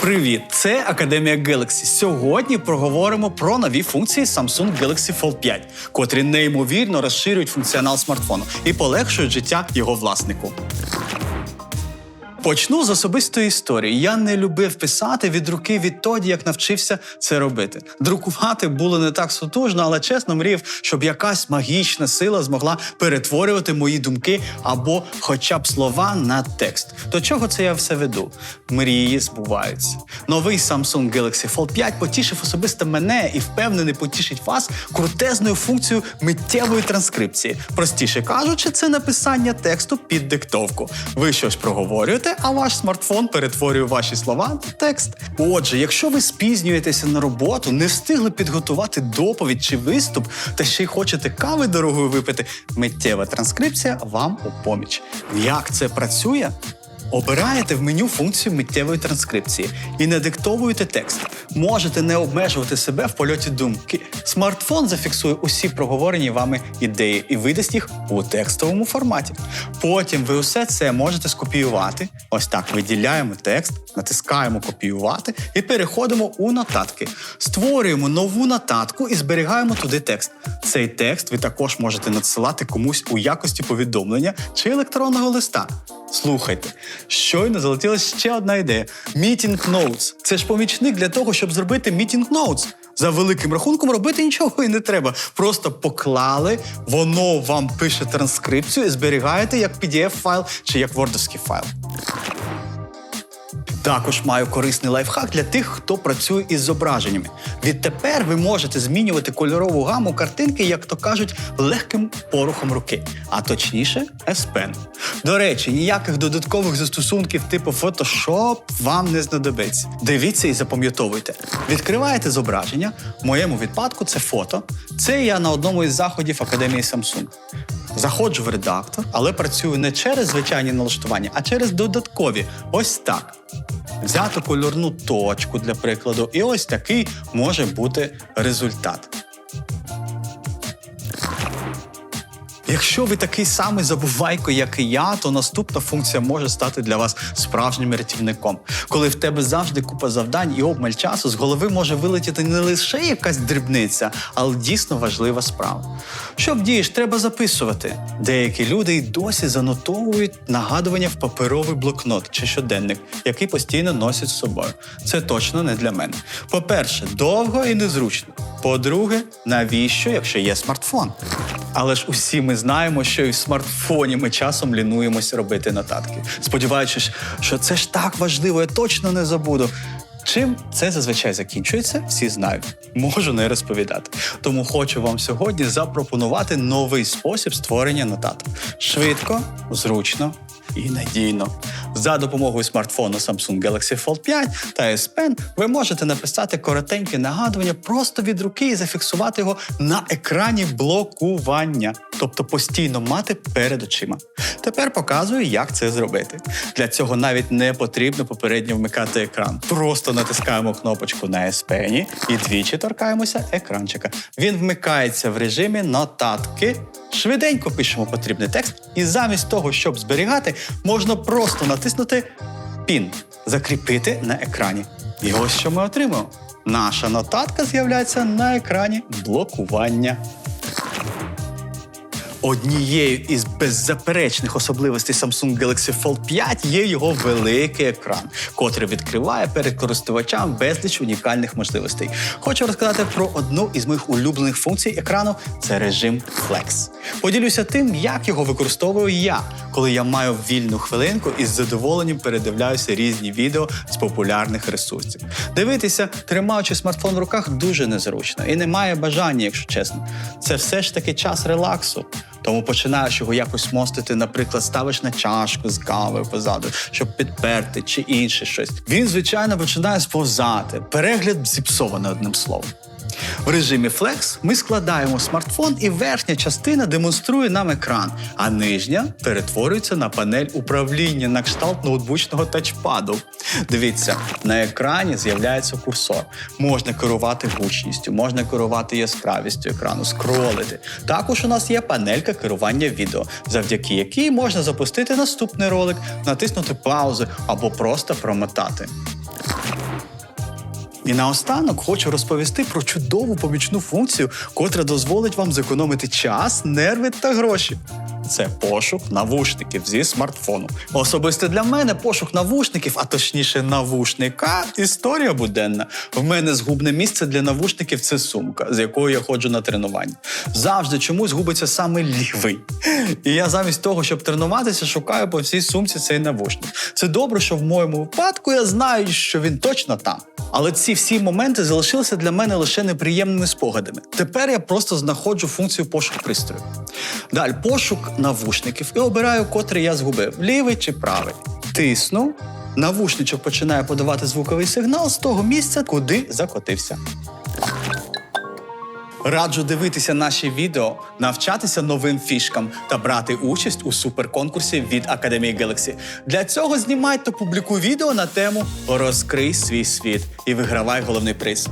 Привіт! Це Академія Galaxy. Сьогодні проговоримо про нові функції Samsung Galaxy Fold 5, котрі неймовірно розширюють функціонал смартфону і полегшують життя його власнику. Почну з особистої історії. Я не любив писати від руки відтоді, як навчився це робити. Друкувати було не так сутужно, але чесно мріяв, щоб якась магічна сила змогла перетворювати мої думки або хоча б слова на текст. До чого це я все веду? Мрії збуваються. Новий Samsung Galaxy Fold 5 потішив особисто мене і впевнений потішить вас крутезною функцією миттєвої транскрипції. Простіше кажучи, це написання тексту під диктовку. Ви щось проговорюєте, а ваш смартфон перетворює ваші слова на текст. Отже, якщо ви спізнюєтеся на роботу, не встигли підготувати доповідь чи виступ, та ще й хочете кави дорогою випити, миттєва транскрипція вам у поміч. Як це працює? Обираєте в меню функцію миттєвої транскрипції і не диктовуєте текст. Можете не обмежувати себе в польоті думки. Смартфон зафіксує усі проговорені вами ідеї і видасть їх у текстовому форматі. Потім ви усе це можете скопіювати. Ось так виділяємо текст, натискаємо копіювати і переходимо у нотатки. Створюємо нову нотатку і зберігаємо туди текст. Цей текст ви також можете надсилати комусь у якості повідомлення чи електронного листа. Слухайте, щойно залетіла ще одна ідея: Meeting Notes. Це ж помічник для того, щоб зробити Meeting Notes. За великим рахунком робити нічого і не треба. Просто поклали, воно вам пише транскрипцію і зберігаєте як PDF-файл чи як вордовський файл. Також маю корисний лайфхак для тих, хто працює із зображеннями. Відтепер ви можете змінювати кольорову гаму картинки, як то кажуть, легким порухом руки, а точніше, S-Pen. До речі, ніяких додаткових застосунків типу Photoshop вам не знадобиться. Дивіться і запам'ятовуйте. Відкриваєте зображення. В моєму випадку це фото. Це я на одному із заходів Академії Samsung. Заходжу в редактор, але працюю не через звичайні налаштування, а через додаткові. Ось так. Взяти кольорну точку для прикладу, і ось такий може бути результат. Якщо ви такий самий забувайко, як і я, то наступна функція може стати для вас справжнім рятівником. Коли в тебе завжди купа завдань і обмаль часу, з голови може вилетіти не лише якась дрібниця, але дійсно важлива справа. Що вдієш, треба записувати. Деякі люди й досі занотовують нагадування в паперовий блокнот чи щоденник, який постійно носять з собою. Це точно не для мене. По-перше, довго і незручно. По-друге, навіщо, якщо є смартфон? Але ж усі ми знаємо, що і в смартфоні ми часом лінуємося робити нотатки, сподіваючись, що це ж так важливо, я точно не забуду. Чим це зазвичай закінчується, всі знають. Можу не розповідати. Тому хочу вам сьогодні запропонувати новий спосіб створення нотаток. Швидко, зручно і надійно. За допомогою смартфону Samsung Galaxy Fold 5 та S Pen ви можете написати коротеньке нагадування просто від руки і зафіксувати його на екрані блокування, тобто постійно мати перед очима. Тепер показую, як це зробити. Для цього навіть не потрібно попередньо вмикати екран. Просто натискаємо кнопочку на S Pen і двічі торкаємося екранчика. Він вмикається в режимі нотатки. Швиденько пишемо потрібний текст, і замість того, щоб зберігати, можна просто натиснути Пін, закріпити на екрані. І ось що ми отримуємо. Наша нотатка з'являється на екрані блокування. Однією із беззаперечних особливостей Samsung Galaxy Fold 5 є його великий екран, котрий відкриває перед користувачам безліч унікальних можливостей. Хочу розказати про одну із моїх улюблених функцій екрану це режим Flex. Поділюся тим, як його використовую я, коли я маю вільну хвилинку і з задоволенням передивляюся різні відео з популярних ресурсів. Дивитися, тримаючи смартфон в руках, дуже незручно і немає бажання, якщо чесно. Це все ж таки час релаксу. Тому починаєш його якось мостити, наприклад, ставиш на чашку з кавою позаду, щоб підперти чи інше щось. Він, звичайно, починає сповзати. Перегляд зіпсований одним словом. В режимі Flex ми складаємо смартфон, і верхня частина демонструє нам екран, а нижня перетворюється на панель управління на кшталт ноутбучного тачпаду. Дивіться, на екрані з'являється курсор. Можна керувати гучністю, можна керувати яскравістю екрану, скролити. Також у нас є панелька керування відео, завдяки якій можна запустити наступний ролик, натиснути паузу або просто промотати. І наостанок хочу розповісти про чудову помічну функцію, котра дозволить вам зекономити час, нерви та гроші. Це пошук навушників зі смартфону. Особисто для мене пошук навушників, а точніше навушника, історія буденна. В мене згубне місце для навушників це сумка, з якою я ходжу на тренування. Завжди чомусь губиться саме лівий. І я замість того, щоб тренуватися, шукаю по всій сумці цей навушник. Це добре, що в моєму випадку я знаю, що він точно там. Але ці всі моменти залишилися для мене лише неприємними спогадами. Тепер я просто знаходжу функцію пошук пристрою. Далі пошук навушників і обираю, котрий я згубив лівий чи правий. Тисну. Навушничок починає подавати звуковий сигнал з того місця, куди закотився. Раджу дивитися наші відео, навчатися новим фішкам та брати участь у суперконкурсі від Академії Galaxy. Для цього знімай та публікуй відео на тему Розкрий свій світ і вигравай головний приз.